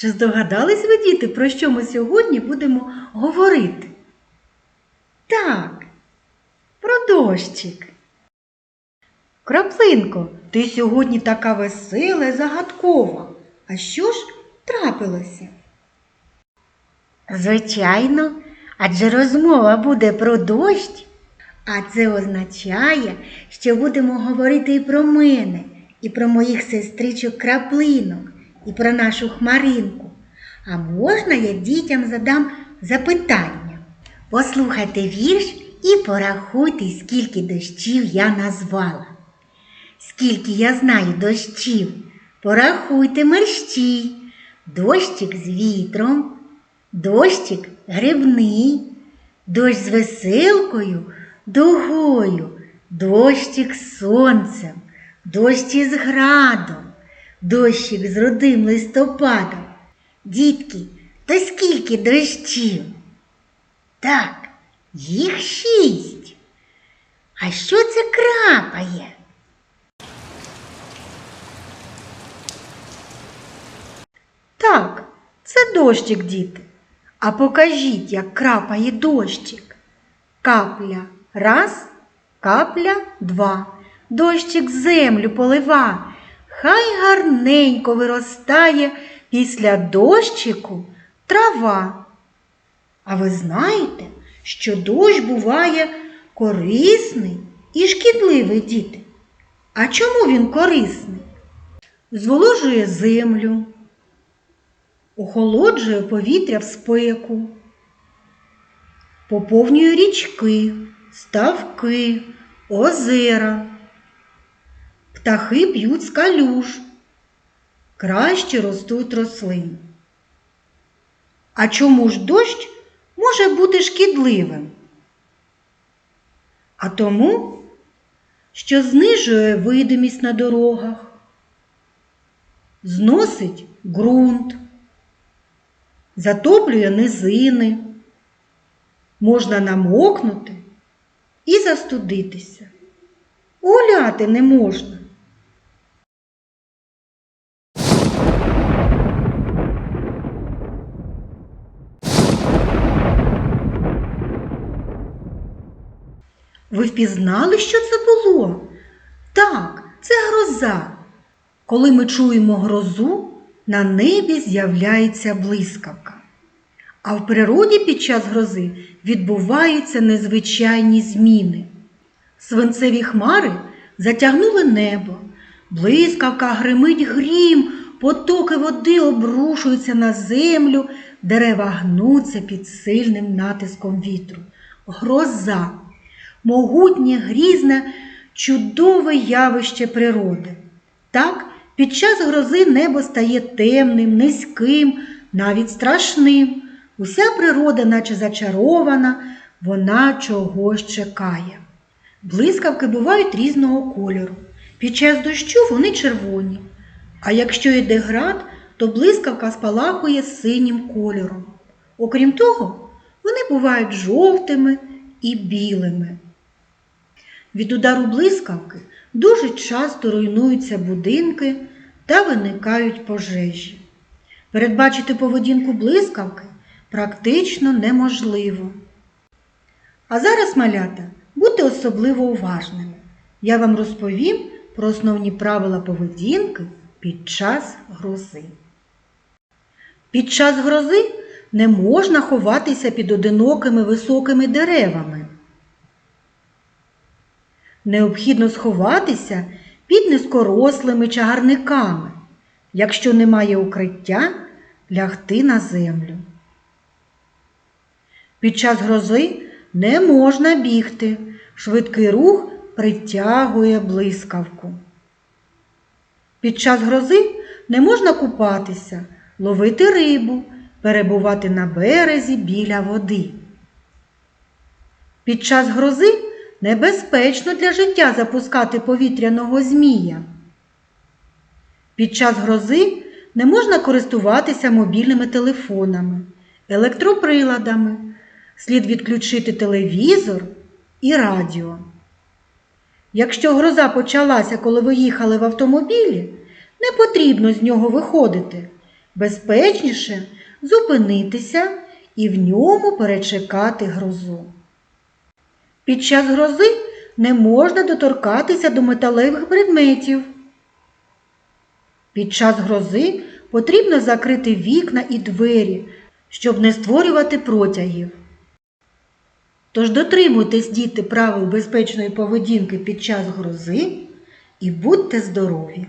Чи здогадались ви, діти, про що ми сьогодні будемо говорити? Так, про дощик. Краплинко, ти сьогодні така весела і загадкова. А що ж трапилося? Звичайно, адже розмова буде про дощ, а це означає, що будемо говорити і про мене, і про моїх сестричок краплинок, і про нашу хмаринку. А можна я дітям задам запитання? Послухайте вірш і порахуйте, скільки дощів я назвала. Скільки я знаю дощів, порахуйте мерщій. Дощик з вітром, дощик грибний, дощ з веселкою, дугою, дощик з сонцем, дощ із градом, дощик з рудим листопадом. Дітки, то скільки дощів? Так, їх шість. А що це крапає? Так, це дощик, діти. А покажіть, як крапає дощик. Капля раз, капля два. Дощик землю полива. Хай гарненько виростає після дощику трава. А ви знаєте, що дощ буває корисний і шкідливий, діти. А чому він корисний? Зволожує землю, охолоджує повітря в спеку, поповнює річки, ставки, озера. Птахи п'ють з калюж, краще ростуть рослини. А чому ж дощ може бути шкідливим? А тому, що знижує видимість на дорогах, зносить ґрунт, затоплює низини, можна намокнути і застудитися. Гуляти не можна. Ви впізнали, що це було? Так, це гроза. Коли ми чуємо грозу, на небі з'являється блискавка. А в природі під час грози відбуваються незвичайні зміни. Свинцеві хмари затягнули небо, блискавка гримить грім, потоки води обрушуються на землю, дерева гнуться під сильним натиском вітру. Гроза могутнє, грізне, чудове явище природи. Так, під час грози небо стає темним, низьким, навіть страшним. Уся природа, наче зачарована, вона чогось чекає. Блискавки бувають різного кольору. Під час дощу вони червоні. А якщо йде град, то блискавка спалахує синім кольором. Окрім того, вони бувають жовтими і білими. Від удару блискавки дуже часто руйнуються будинки та виникають пожежі. Передбачити поведінку блискавки практично неможливо. А зараз, малята, будьте особливо уважними. Я вам розповім про основні правила поведінки під час грози. Під час грози не можна ховатися під одинокими високими деревами. Необхідно сховатися під низькорослими чагарниками, якщо немає укриття, лягти на землю. Під час грози не можна бігти, швидкий рух притягує блискавку. Під час грози не можна купатися, ловити рибу, перебувати на березі біля води. Під час грози небезпечно для життя запускати повітряного змія. Під час грози не можна користуватися мобільними телефонами, електроприладами, слід відключити телевізор і радіо. Якщо гроза почалася, коли ви їхали в автомобілі, не потрібно з нього виходити. Безпечніше зупинитися і в ньому перечекати грозу. Під час грози не можна доторкатися до металевих предметів. Під час грози потрібно закрити вікна і двері, щоб не створювати протягів. Тож дотримуйтесь, діти, правил безпечної поведінки під час грози і будьте здорові!